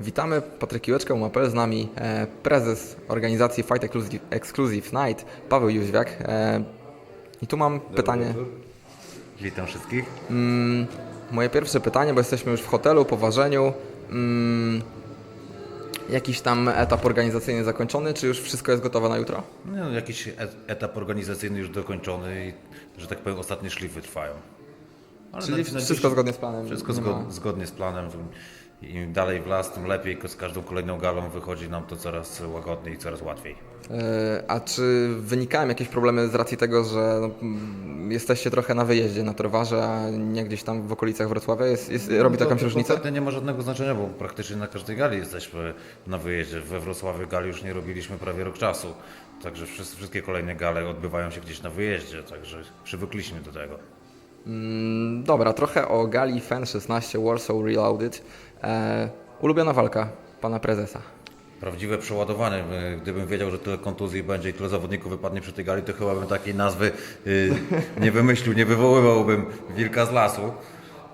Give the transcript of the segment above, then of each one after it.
Witamy, Patryk Iłeczka, UMAPL, z nami e, prezes organizacji Fight Exclusive, Exclusive Night, Paweł Jóźwiak. E, I tu mam Dobry pytanie. Witam wszystkich. Mm, moje pierwsze pytanie, bo jesteśmy już w hotelu po ważeniu. Mm, jakiś tam etap organizacyjny zakończony, czy już wszystko jest gotowe na jutro? No, jakiś etap organizacyjny już dokończony i, że tak powiem, ostatnie szlify trwają. Ale Czyli na- wszystko zgodnie z planem? Wszystko ma- zgodnie z planem. Im dalej w las, tym lepiej. Z każdą kolejną galą wychodzi nam to coraz łagodniej i coraz łatwiej. E, A czy wynikają jakieś problemy z racji tego, że no, mm, jesteście trochę na wyjeździe na Torwarze, a nie gdzieś tam w okolicach Wrocławia? Jest, jest, robi to jakąś różnicę? Kompletnie nie ma żadnego znaczenia, bo praktycznie na każdej gali jesteśmy na wyjeździe. We Wrocławiu gali już nie robiliśmy prawie rok czasu. Także wszystkie kolejne gale odbywają się gdzieś na wyjeździe, także przywykliśmy do tego. Mm, Dobra, trochę o gali FEN 16 Warsaw Reloaded. E, ulubiona walka pana prezesa. Prawdziwe przeładowanie. E, Gdybym wiedział, że tyle kontuzji będzie i tyle zawodników wypadnie przy tej gali, to chyba bym takiej nazwy y, nie wymyślił, nie wywoływałbym wilka z lasu.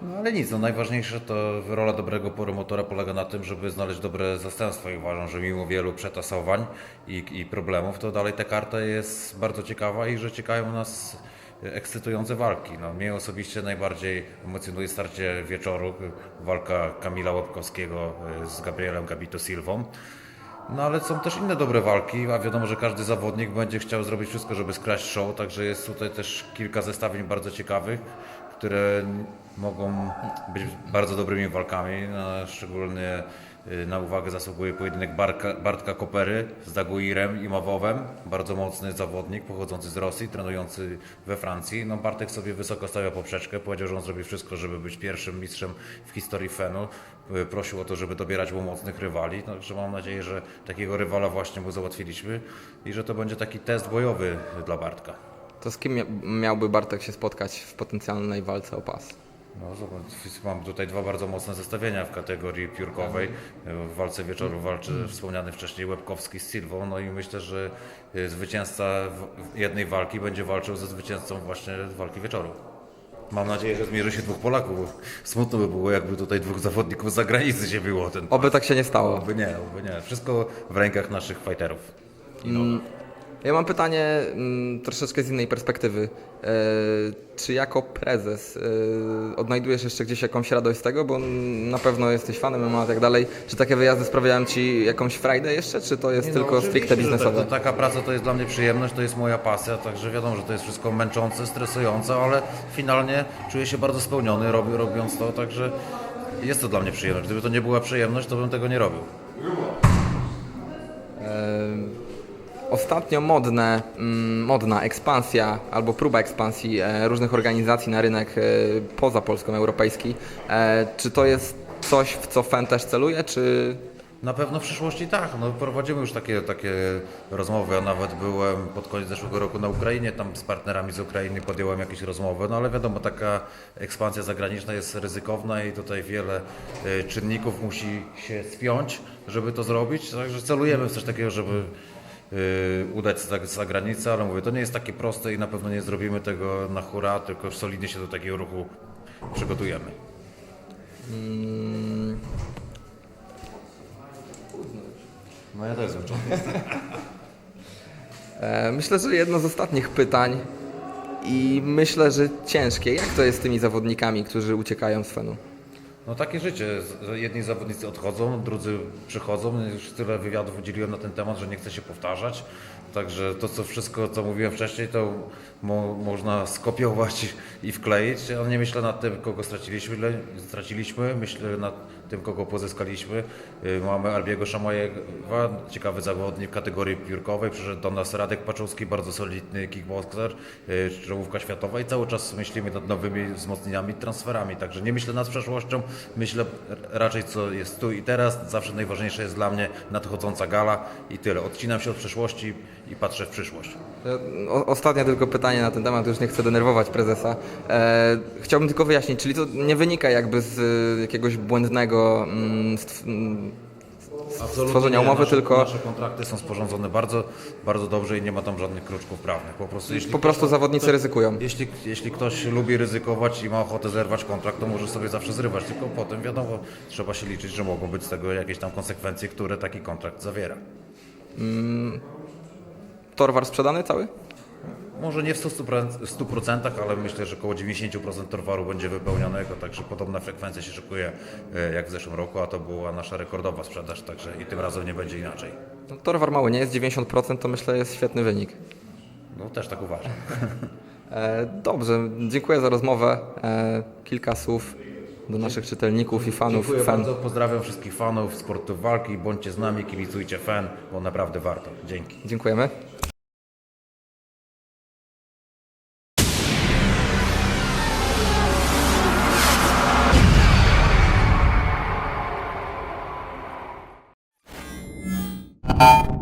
No ale nic, no najważniejsze to rola dobrego promotora polega na tym, żeby znaleźć dobre zastępstwo i uważam, że mimo wielu przetasowań i, i problemów, to dalej ta karta jest bardzo ciekawa i że czekają nas ekscytujące walki. No, mnie osobiście najbardziej emocjonuje starcie wieczoru, walka Kamila Łapkowskiego y, z Gabrielem Gabito Silvą. No ale są też inne dobre walki, a wiadomo, że każdy zawodnik będzie chciał zrobić wszystko, żeby skraść show, także jest tutaj też kilka zestawień bardzo ciekawych, które mogą być bardzo dobrymi walkami. No, szczególnie y, na uwagę zasługuje pojedynek Bartka Kopery z Daguirem i Mawowem. Bardzo mocny zawodnik pochodzący z Rosji, trenujący we Francji. No, Bartek sobie wysoko stawia poprzeczkę, powiedział, że on zrobi wszystko, żeby być pierwszym mistrzem w historii Fenu. Y, Prosił o to, żeby dobierać mu mocnych rywali, także mam nadzieję, że takiego rywala właśnie mu załatwiliśmy i że to będzie taki test bojowy dla Bartka. To z kim mia- miałby Bartek się spotkać w potencjalnej walce o pas? No, zobacz, mam tutaj dwa bardzo mocne zestawienia w kategorii piórkowej. W walce wieczoru walczy wspomniany wcześniej Łebkowski z Silwą, no i myślę, że y, zwycięzca jednej walki będzie walczył ze zwycięzcą właśnie walki wieczoru. Mam nadzieję, że zmierzy się dwóch Polaków. Smutno by było, jakby tutaj dwóch zawodników z zagranicy się było. Ten... Oby tak się nie stało. Oby nie, oby nie. Wszystko w rękach naszych fighterów. Ja mam pytanie mm, troszeczkę z innej perspektywy. E, czy jako prezes e, odnajdujesz jeszcze gdzieś jakąś radość z tego, bo na pewno jesteś fanem MMA i tak dalej. Czy takie wyjazdy sprawiają Ci jakąś frajdę jeszcze, czy to jest Nie, tylko no, stricte oczywiście, że biznesowe? Tak, to, taka praca to jest dla mnie przyjemność, to jest moja pasja, także wiadomo, że to jest wszystko męczące, stresujące, ale finalnie czuję się bardzo spełniony robię, robiąc to, także jest to dla mnie przyjemność. Gdyby to nie była przyjemność, to bym tego nie robił. Ostatnio modne, mm, modna ekspansja albo próba ekspansji e, różnych organizacji na rynek e, poza Polską, europejski. E, Czy to jest coś, w co FEN też celuje, czy Na pewno w przyszłości tak. No, prowadzimy już takie, takie rozmowy. Ja nawet byłem pod koniec zeszłego roku na Ukrainie, tam z partnerami z Ukrainy podjąłem jakieś rozmowy, no ale wiadomo, taka ekspansja zagraniczna jest ryzykowna i tutaj wiele czynników musi się spiąć, żeby to zrobić. Także celujemy w coś takiego, żeby udać się za, za granicę, ale mówię, to nie jest takie proste i na pewno nie zrobimy tego na hura, tylko solidnie się do takiego ruchu przygotujemy. No ja też zmęczony. E, Myślę, że jedno z ostatnich pytań i myślę, że ciężkie. Jak to jest z tymi zawodnikami, którzy uciekają z Fenu? No takie życie. Jedni zawodnicy odchodzą, drudzy przychodzą. Już tyle wywiadów udzieliłem na ten temat, że nie chcę się powtarzać. Także to, co wszystko, co mówiłem wcześniej, to mo, można skopiować i wkleić. Ale nie myślę nad tym, kogo straciliśmy, straciliśmy. myślę nad tym, kogo pozyskaliśmy. Y, Mamy Albiego Szamajewa, ciekawy zawodnik w kategorii piórkowej. Przyszedł do nas Radek Paczowski, bardzo solidny kickboxer, y, czołówka światowa i cały czas myślimy nad nowymi wzmocnieniami, transferami. Także nie myślę nad przeszłością, myślę raczej co jest tu i teraz. Zawsze najważniejsze jest dla mnie nadchodząca gala i tyle. Odcinam się od przeszłości i patrzę w przyszłość. E, O, ostatnie tylko pytanie na ten temat, już nie chcę denerwować prezesa. E, chciałbym tylko wyjaśnić, czyli to nie wynika jakby z e, jakiegoś błędnego mm, Absolutnie stworzenia nie. umowy, nasze, tylko Nasze kontrakty są sporządzone bardzo, bardzo dobrze i nie ma tam żadnych kruczków prawnych. Po prostu jeśli po prostu zawodnicy ryzykują. Jeśli, jeśli ktoś lubi ryzykować i ma ochotę zerwać kontrakt, to może sobie zawsze zrywać, tylko potem wiadomo, trzeba się liczyć, że mogą być z tego jakieś tam konsekwencje, które taki kontrakt zawiera. Torwar sprzedany cały? Może nie w 100%, 100% ale myślę, że około 90% towaru będzie wypełnionego, także podobna frekwencja się szykuje e, jak w zeszłym roku, a to była nasza rekordowa sprzedaż, także i tym razem nie będzie inaczej. No, torwar mały nie jest, 90% to myślę jest świetny wynik. No też tak uważam. E, dobrze, dziękuję za rozmowę. E, kilka słów do naszych czytelników i fanów. Dziękuję fan. bardzo, pozdrawiam wszystkich fanów sportu walki, bądźcie z nami, kibicujcie fan, bo naprawdę warto. Dzięki. Dziękujemy. you